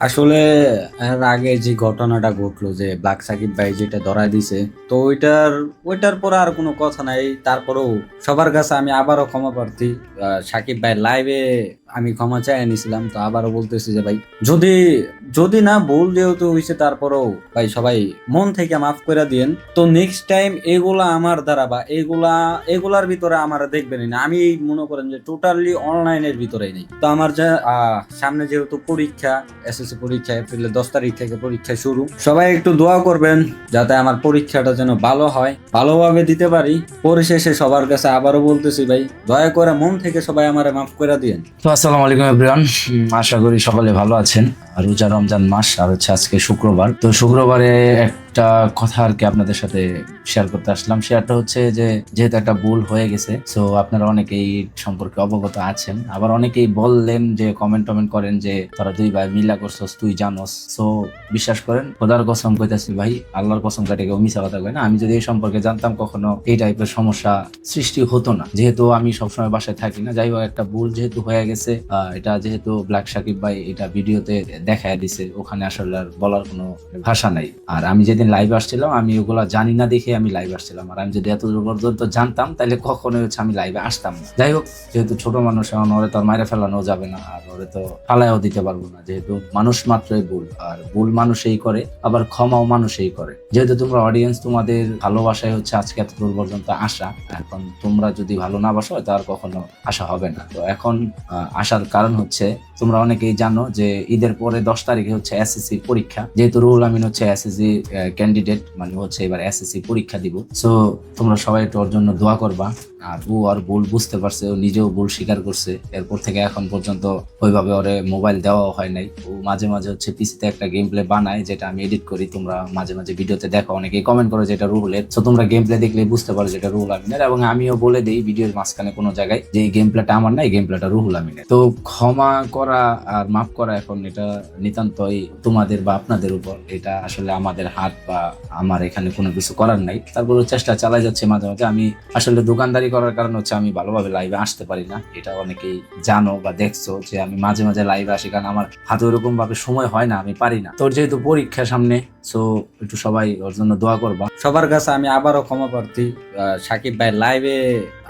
আসলে এর আগে যে ঘটনাটা ঘটলো যে ব্ল্যাক সাকিব ভাই যেটা ধরা দিছে, তো ওইটার ওইটার পরে আর কোনো কথা নাই। তারপরেও সবার কাছে আমি আবারও ক্ষমা প্রার্থী সাকিব ভাই লাইভে আমি ক্ষমা চাই নিছিলাম, তো আবারও বলতেছি যে, ভাই, যদি যদি না ভুল যেহেতু হয়েছে তারপরেও ভাই সবাই মন থেকে মাফ করে দিয়েন। তো নেক্সট টাইম এগুলা আমার দ্বারা বা এগুলা, এগুলার ভিতরে আমার দেখবেন না। আমি মনে করেন যে টোটালি অনলাইনের ভিতরেই নেই। তো আমার যে সামনে যেহেতু পরীক্ষা এসএসসি পরীক্ষা এপ্রিলের দশ তারিখ থেকে পরীক্ষা শুরু। সবাই একটু দোয়া করবেন, যাতে আমার পরীক্ষাটা যেন ভালো হয়। ভালোভাবে দিতে পারি। পরিশেষে সবার কাছে আবারও বলতেছি, ভাই, দয়া করে মন থেকে সবাই আমার মাফ করে দিয়েন। তো আসসালামু আলাইকুম এভরিওয়ান। আশা করি সকলে ভালো আছেন। রোজা রমজান মাস, আর হচ্ছে আজকে শুক্রবার। তো শুক্রবারে একটা কথা আর কি আপনাদের সাথে শেয়ার করতে আসলাম। শেয়ারটা হচ্ছে যে, যেহেতু একটা ভুল হয়ে গেছে সো আপনারা অনেকেই সম্পর্কে অবগত আছেন। আবার অনেকেই বললেন যে কমেন্ট টমেন্ট করেন যে, তোরা দুই ভাই মিলা করছস, তুই জানোস। সো বিশ্বাস করেন, খোদার কসম কইতাছি ভাই, আল্লাহর কসম কাটে কেউ মিশা কথা কয় না। আমি যদি এই সম্পর্কে জানতাম, কখনো এই টাইপের সমস্যা সৃষ্টি হতো না। যেহেতু আমি সবসময় বাসায় থাকি না, যাই হোক, একটা ভুল যেহেতু হয়ে গেছে এটা যেহেতু ব্ল্যাক সাকিব ভাই এটা ভিডিওতে দেখায় দিছে, ওখানে আসলে আর বলার কোনো ভাষা নাই। আর আমি যেদিন লাইভ আসছিলাম, আমি ওগুলা জানি না দেখে আমি লাইভ আসছিলাম। আর আমি যদি এত পর্যন্ত জানতাম, তাহলে কখনোই হচ্ছে আমি লাইভে আসতাম না। যাই হোক, যেহেতু ছোট মানুষ, এখন ওরে তো মাইরে ফেলানো যাবে না, আর ওরে তো ফালাইও দিতে পারব না। যেহেতু মানুষ মাত্রই ভুল, আর ভুল মানুষই করে, আবার ক্ষমাও মানুষই করে। যেহেতু তোমরা অডিয়েন্স তোমাদের ভালোবাসায় হচ্ছে আজকে এত দূর পর্যন্ত আসা, এখন তোমরা যদি ভালো না বাসো, হয়তো আর কখনো আশা হবে না। তো এখন আসার কারণ হচ্ছে, তোমরা অনেকেই জানো যে ঈদের পরে দশ তারিখে হচ্ছে এসএসসি পরীক্ষা। যেহেতু রুহুল আমিন হচ্ছে এসএসসি ক্যান্ডিডেট মানে হচ্ছে এবার এসএসসি পরীক্ষা দিব। সো তোমরা সবাই একটু ওর জন্য দোয়া করবা। আর ও আর ভুল বুঝতে পারছে, ও নিজেও ভুল স্বীকার করছে। এরপর থেকে এখন পর্যন্ত ওইভাবে ওরে মোবাইল দেওয়াও হয় নাই। ও মাঝে মাঝে হচ্ছে পিসিতে একটা গেম প্লে বানায়, যেটা আমি এডিট করি। তোমরা মাঝে মাঝে ভিডিওতে দেখো, অনেকেই কমেন্ট করো যেটা রুহুলের সো তোমরা গেম প্লে দেখলে বুঝতে পারো যেটা রুহুল আমিনের। এবং আমিও বলে দেই ভিডিওর মাঝখানে কোনো জায়গায় যে এই গেম প্লেটা আমার না, এই গেম প্লেটা রুহুল আমিনের। তো ক্ষমা করা আর মাফ করা এখন এটা নিতান্তই তোমাদের বা আপনাদের উপর। এটা আসলে আমাদের হাত বা আমার এখানে কোনো কিছু করার নাই। তারপরে চেষ্টা চালাই যাচ্ছে মাঝে মাঝে। আমি আসলে দোকানদারি করার কারণ হচ্ছে আমি ভালোভাবে লাইভে আসতে পারি না। এটা অনেকেই জানো বা দেখছ যে আমি মাঝে মাঝে লাইভে আসি কারণ আমার হাতে ওরকম ভাবে সময় হয় না, আমি পারি না। তোর যেহেতু পরীক্ষা সামনে সো একটু সবাই ওর জন্য দোয়া করবা। সবার কাছে আমি আবারও ক্ষমা প্রার্থী সাকিব ভাই লাইভে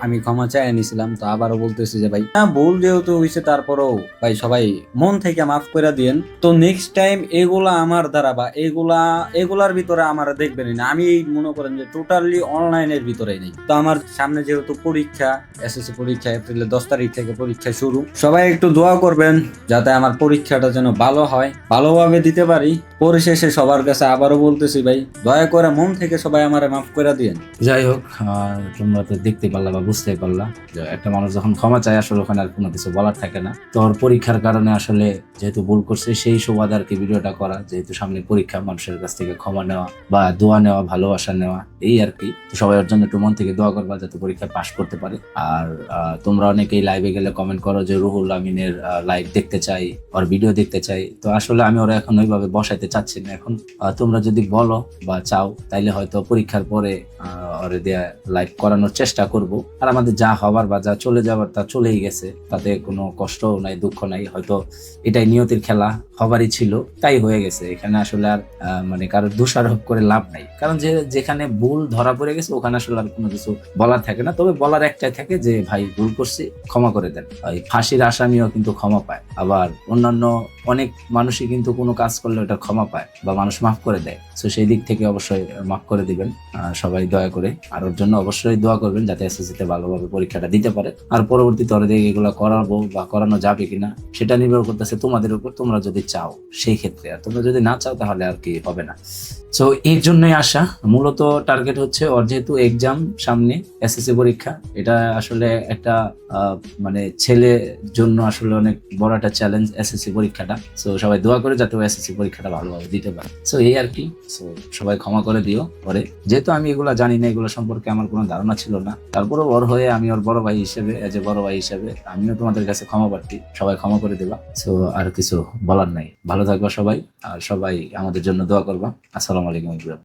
আমি ক্ষমা চাই নিছিলাম, তো আবারও বলতেছি যে, ভাই, না, ভুল যেহেতু হয়েছে তারপরেও, ভাই, সবাই মন থেকে মাফ করে দিয়েন। তো নেক্সট টাইম এগুলা আমার দ্বারা বা এগুলা, এগুলার ভিতরে আমার দেখবেন না। আমি মনে করেন যে টোটালি অনলাইনের ভিতরেই নেই। তো আমার সামনে যেহেতু পরীক্ষা এসএসসি পরীক্ষা এপ্রিলের দশ তারিখ থেকে পরীক্ষা শুরু। সবাই একটু দোয়া করবেন, যাতে আমার পরীক্ষাটা যেন ভালো হয়। ভালোভাবে দিতে পারি। পরিশেষে সবার কাছে আবারও বলতেছি, ভাই, দয়া করে মন থেকে সবাই আমার মাফ করে দিয়েন। যাই হোক তোমরা তো দেখতে পারলা বা বুঝতে পারলাম যে একটা মানুষ যখন ক্ষমা চায়, আসলে ওখানে আর কোনো কিছু বলার থাকে না। তোর পরীক্ষার কারণে আসলে যেহেতু ভুল করছে, সেই সুবাদ আর কি ভিডিওটা করা, যেহেতু সামনে পরীক্ষা, মানুষের কাছ থেকে ক্ষমা নেওয়া বা দোয়া নেওয়া, ভালোবাসা নেওয়া, এই আর কি। সবাই ওর জন্য একটু মন থেকে দোয়া করবা যাতে পরীক্ষা পাশ করতে পারে। আর তোমরা অনেকেই লাইভে গেলে কমেন্ট করো যে, রুহুল আমিনের লাইভ দেখতে চাই, ওর ভিডিও দেখতে চাই। তো আসলে আমি ওরা এখন ওইভাবে বসাইতে চাচ্ছি না এখন। তোমরা যদি বলো বা চাও, তাইলে হয়তো পরীক্ষার পরে ওরে দেয়া লাইভ করানোর চেষ্টা করব। আর আমাদের যা হবার বা যা চলে যাবার তা চলেই গেছে। তাতে কোনো কষ্ট নাই, দুঃখ নাই। হয়তো এটাই নিয়তির খেলা, হবারই ছিল, তাই হয়ে গেছে। এখানে আসলে আর মানে কারোর দোষারোপ করে লাভ নাই। কারণ যে, যেখানে ভুল ধরা পড়ে গেছে, ওখানে আসলে আর কোনো কিছু বলার থাকে না। তবে বলার একটাই থাকে যে, ভাই, ভুল করছি, ক্ষমা করে দেন। ফাঁসির আসামিও কিন্তু ক্ষমা পায়। আবার অন্যান্য অনেক মানুষই কিন্তু কোনো কাজ করলে ওটা ক্ষমা পায় বা মানুষ মাফ করে দেয়। তো সেই দিক থেকে অবশ্যই মাফ করে দিবেন। সবাই দয়া করে। আর ওর জন্য অবশ্যই দোয়া করবেন যাতে এসএসসি তে ভালোভাবে পরীক্ষাটা দিতে পারে। আর পরবর্তীতে ওরা দিয়ে এগুলো করাবো বা করানো যাবে কিনা, সেটা নির্ভর করতেছে তোমাদের উপর। তোমরা যদি চাও সেই ক্ষেত্রে। আর তোমরা যদি না চাও, তাহলে আর কি হবে না। সো এর জন্যই আসা মূলত টার্গেট হচ্ছে ওর যেহেতু এক্সাম সামনে এসএসসি পরীক্ষা, এটা আসলে একটা মানে ছেলে জন্য আসলে অনেক বড় একটা চ্যালেঞ্জ এসএসসি পরীক্ষাটা। সো সবাই দোয়া করে যাতে এসএসসি পরীক্ষাটা ভালোভাবে দিতে পারে। সো এই আর কি। সো সবাই ক্ষমা করে দিও পরে। যেহেতু আমি এগুলো জানি না, এগুলো সম্পর্কে আমার কোনো ধারণা ছিল না। তারপরে ওর হয়ে আমি ওর বড় ভাই হিসেবে এজ এ বড় ভাই হিসেবে, আমিও তোমাদের কাছে ক্ষমা প্রার্থী। সবাই ক্ষমা করে দেবা। সো আর কিছু বলার নাই। ভালো থাকবা সবাই, আর সবাই আমাদের জন্য দোয়া করবা। আসসালামু আলাইকুম